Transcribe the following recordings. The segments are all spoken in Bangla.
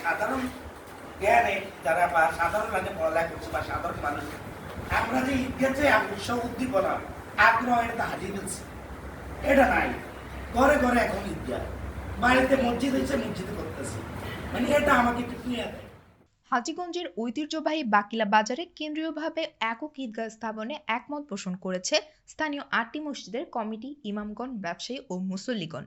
সাধারণ জ্ঞানে যারা বা সাধারণ লাইনে পড়ালেখা করছে বা সাধারণ মানুষ, আমরা যে ঈদগাতে উৎসাহ উদ্দীপনা আগ্রহ এটা হারিয়ে ফেলছি এটা নাই। ঘরে ঘরে এখন ঈদগা বাড়িতে মসজিদ হয়েছে, মসজিদে করতেছি। মানে এটা আমাকে একটু ক্লিয়ার দেয়। হাজীগঞ্জের ঐতিহ্যবাহী বাকিলা বাজারে কেন্দ্রীয়ভাবে একক ঈদগাহ স্থাপনে একমত পোষণ করেছে স্থানীয় আটটি মসজিদের কমিটি, ইমামগণ, ব্যবসায়ী ও মুসল্লিগণ।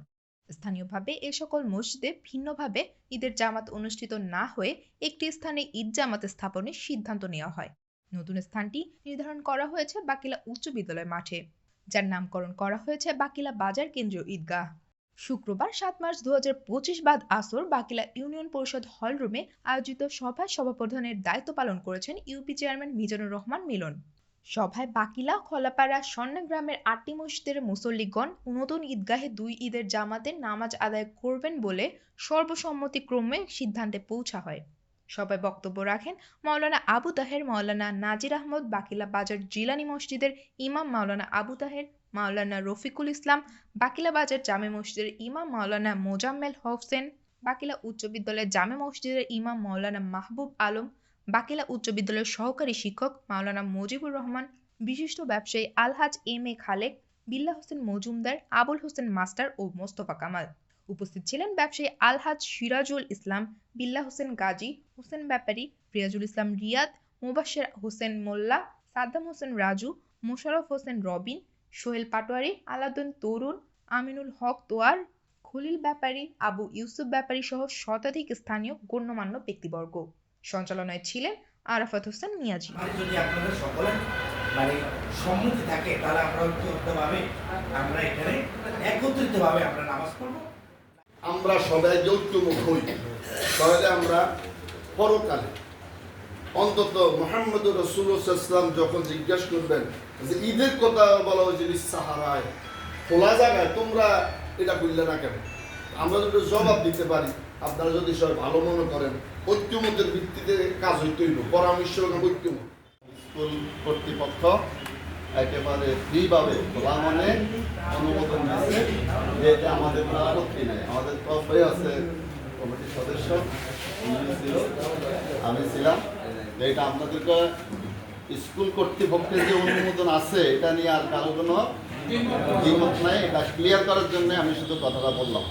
স্থানীয়ভাবে এ সকল মসজিদে ভিন্নভাবে ঈদের জামাত অনুষ্ঠিত না হয়ে একটি স্থানে ঈদ জামাত স্থাপনের সিদ্ধান্ত নেওয়া হয়। নতুন স্থানটি নির্ধারণ করা হয়েছে বাকিলা উচ্চ বিদ্যালয় মাঠে, যার নামকরণ করা হয়েছে বাকিলা বাজার কেন্দ্রীয় ঈদগাহ। শুক্রবার সাত মার্চ দু পঁচিশ বাদ আসর বাকিলা ইউনিয়ন পরিষদ হল রুমে আয়োজিত সভায় সভাপ্রধানের দায়িত্ব পালন করেছেন ইউপি চেয়ারম্যান মিজানুর রহমান মিলন। সভায় বাকিলা, খলাপাড়া, স্বর্ণ গ্রামের আটটি মসজিদের মুসল্লিগণ নতুন ঈদগাহে দুই ঈদের জামাতে নামাজ আদায় করবেন বলে সর্বসম্মতিক্রমে সিদ্ধান্তে পৌঁছা হয়। সবাই বক্তব্য রাখেন মাওলানা আবু তাহের, মাওলানা নাজির আহমদ, বাকিলা বাজার জিলানি মসজিদের ইমাম মাওলানা আবু তাহের, মাওলানা রফিকুল ইসলাম, বাকিলা বাজার জামে মসজিদের ইমাম মাওলানা মোজাম্মেল হোসেন, বাকিলা উচ্চ বিদ্যালয়ের জামে মসজিদের ইমাম মাওলানা মাহবুব আলম বাকিলা উচ্চ বিদ্যালয়ের সহকারী শিক্ষক মাওলানা মুজিবুর রহমান, বিশিষ্ট ব্যবসায়ী আলহাজ M A Khalek, Billa Hossain Majumdar, Abul Hossain master ও মোস্তফা কামাল। উপস্থিত ছিলেন ব্যবসায়ী আলহাজ সিরাজুল ইসলাম, বিল্লা হোসেন গাজী, হোসেন ব্যাপারী রিয়াজুল ইসলাম রিয়াদ, মুবাশের হোসেন মোল্লা, সাদ্দাম হোসেন রাজু মোশাররফ হোসেন রবিন, সোহেল পাটোয়ারি আলাউদ্দিন তরুণ, আমিনুল হক তোয়ার, খলিল ব্যাপারী, আবু ইউসুফ ব্যাপারী সহ শতাধিক স্থানীয় গণ্যমান্য ব্যক্তিবর্গ। সঞ্চালনায় ছিলেন আরাফাত হোসেন মিয়াজি। মানে যদি আপনাদের সকলের মানে সম্মতি থাকে তাহলে আমরা ঐক্যবদ্ধভাবে আমরা এখানে একত্রিতভাবে আমরা নামাজ পড়ব। আমরা সবাই যৌতুমুখ হই। তাহলে আমরা পরকালে অন্তত মোহাম্মদ রসুলাম যখন জিজ্ঞাসা করবেন যে ঈদের কথা বলা হয়েছে সাহারায় খোলা জায়গায় তোমরা এটা করলে না কেন? আমরা যদি জবাব দিতে পারি, আপনারা যদি সবাই ভালো মনে করেন, ঐক্যমতের ভিত্তিতে কাজ হইতে হইল পরামর্শ এবং ঐক্যমত। স্কুল কর্তৃপক্ষ একেবারে ফ্রিভাবে খোলা মনে অনুমোদন দিচ্ছে যে এটা আমাদের কোনো আপত্তি নেই। আমাদের সবাই আছে কমিটির সদস্য আমি ছিলাম। এটা আপনাদেরকে স্কুল কর্তৃপক্ষের যে অনুমোদন আছে, এটা নিয়ে আর কারও কোনো দ্বিমত নাই, এটা ক্লিয়ার করার জন্য আমি শুধু কথাটা বললাম।